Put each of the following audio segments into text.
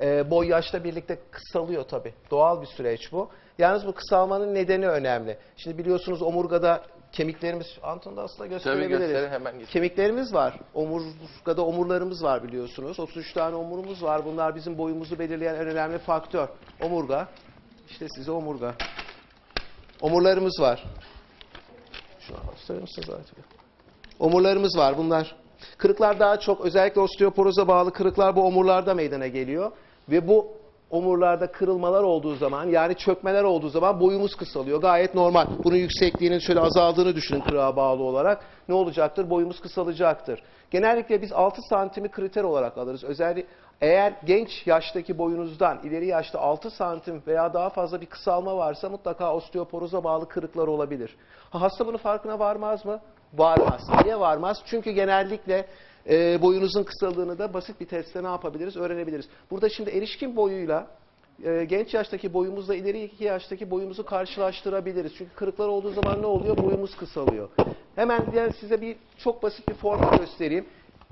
E, boy yaşla birlikte kısalıyor tabii. Doğal bir süreç bu. Yalnız bu kısalmanın nedeni önemli. Şimdi biliyorsunuz omurgada kemiklerimiz, Anton da aslında gösterebiliriz. gösterin, hemen gösterin. Kemiklerimiz var. Omurgada omurlarımız var biliyorsunuz. 33 tane omurumuz var. Bunlar bizim boyumuzu belirleyen en önemli faktör. Omurga. İşte size omurga. Omurlarımız var. Şuna gösterir misiniz artık? Omurlarımız var bunlar. Kırıklar daha çok özellikle osteoporoza bağlı kırıklar bu omurlarda meydana geliyor. Ve bu omurlarda kırılmalar olduğu zaman yani çökmeler olduğu zaman boyumuz kısalıyor. Gayet normal. Bunun yüksekliğinin şöyle azaldığını düşünün kırığa bağlı olarak. Ne olacaktır? Boyumuz kısalacaktır. Genellikle biz 6 santimi kriter olarak alırız. Özellikle eğer genç yaştaki boyunuzdan ileri yaşta 6 santim veya daha fazla bir kısalma varsa mutlaka osteoporoza bağlı kırıklar olabilir. Ha, hasta bunun farkına varmaz mı? Varmaz. Niye varmaz? Çünkü genellikle e, boyunuzun kısaldığını da basit bir testte ne yapabiliriz? Öğrenebiliriz. Burada şimdi erişkin boyuyla e, genç yaştaki boyumuzla ileri iki yaştaki boyumuzu karşılaştırabiliriz. Çünkü kırıklar olduğu zaman ne oluyor? Boyumuz kısalıyor. Hemen yani size bir çok basit bir formül göstereyim.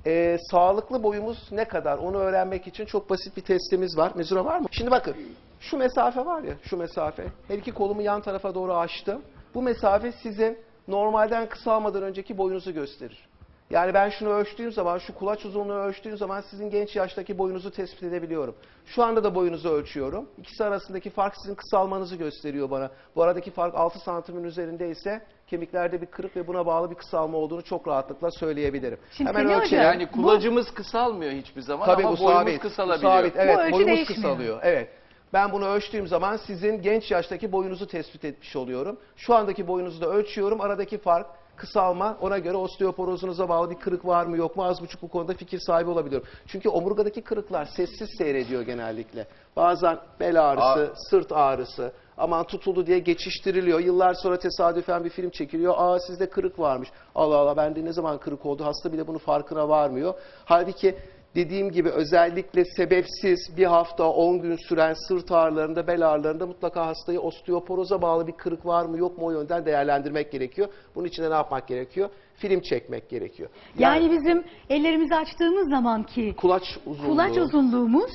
E, sağlıklı boyumuz ne kadar? Onu öğrenmek için çok basit bir testimiz var. Mezura var mı? Şimdi bakın. Şu mesafe var ya, şu mesafe. Her iki kolumu yan tarafa doğru açtım. Bu mesafe sizin normalden kısalmadan önceki boyunuzu gösterir. Yani ben şunu ölçtüğüm zaman, şu kulaç uzunluğunu ölçtüğüm zaman sizin genç yaştaki boyunuzu tespit edebiliyorum. Şu anda da boyunuzu ölçüyorum. İkisi arasındaki fark sizin kısalmanızı gösteriyor bana. Bu aradaki fark 6 santimin üzerindeyse kemiklerde bir kırık ve buna bağlı bir kısalma olduğunu çok rahatlıkla söyleyebilirim. Şimdi Hemen Semih ölçelim. Hocam, Yani kulacımız kısalmıyor hiçbir zaman Tabii ama bu boyumuz sabit. Bu kısalabiliyor. sabit. Evet, Bu ölçü boyumuz değişmiyor. kısalıyor. Evet. Ben bunu ölçtüğüm zaman sizin genç yaştaki boyunuzu tespit etmiş oluyorum. Şu andaki boyunuzu da ölçüyorum. Aradaki fark kısalma ona göre osteoporozunuza bağlı bir kırık var mı yok mu az buçuk bu konuda fikir sahibi olabiliyorum. Çünkü omurgadaki kırıklar sessiz seyrediyor genellikle. Bazen bel ağrısı, sırt ağrısı aman tutuldu diye geçiştiriliyor. Yıllar sonra tesadüfen bir film çekiliyor. Aa sizde kırık varmış. Allah Allah bende ne zaman kırık oldu? Hasta bile bunun farkına varmıyor. Halbuki dediğim gibi özellikle sebepsiz bir hafta 10 gün süren sırt ağrılarında bel ağrılarında mutlaka hastayı osteoporoza bağlı bir kırık var mı yok mu o yönden değerlendirmek gerekiyor. Bunun için de ne yapmak gerekiyor? Film çekmek gerekiyor. Yani bizim ellerimizi açtığımız zamanki kulaç uzunluğu. kulaç uzunluğumuz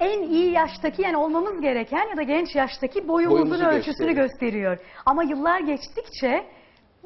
en iyi yaştaki yani olmamız gereken ya da genç yaştaki boyumuzun Boyumuzu ölçüsünü gösteriyor. gösteriyor. Ama yıllar geçtikçe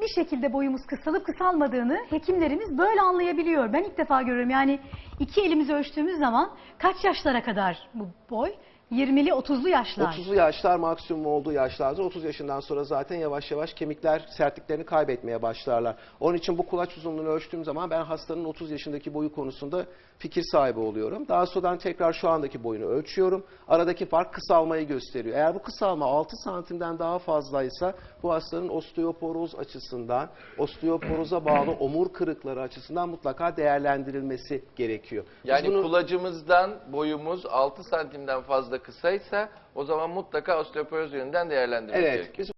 bir şekilde boyumuz kısalıp kısalmadığını hekimlerimiz böyle anlayabiliyor. Ben ilk defa görüyorum. Yani iki elimizi ölçtüğümüz zaman kaç yaşlara kadar bu boy? 20'li 30'lu yaşlar. 30'lu yaşlar maksimum olduğu yaşlardır. 30 yaşından sonra zaten yavaş yavaş kemikler sertliklerini kaybetmeye başlarlar. Onun için bu kulaç uzunluğunu ölçtüğüm zaman ben hastanın 30 yaşındaki boyu konusunda fikir sahibi oluyorum. Daha sonradan tekrar şu andaki boyunu ölçüyorum. Aradaki fark kısalmayı gösteriyor. Eğer bu kısalma 6 santimden daha fazlaysa bu hastanın osteoporoz açısından, osteoporoza bağlı omur kırıkları açısından mutlaka değerlendirilmesi gerekiyor. Biz Yani bunu- kulacımızdan boyumuz 6 santimden fazla kısaysa o zaman mutlaka osteoporoz yönünden değerlendirmek Evet, gerekiyor.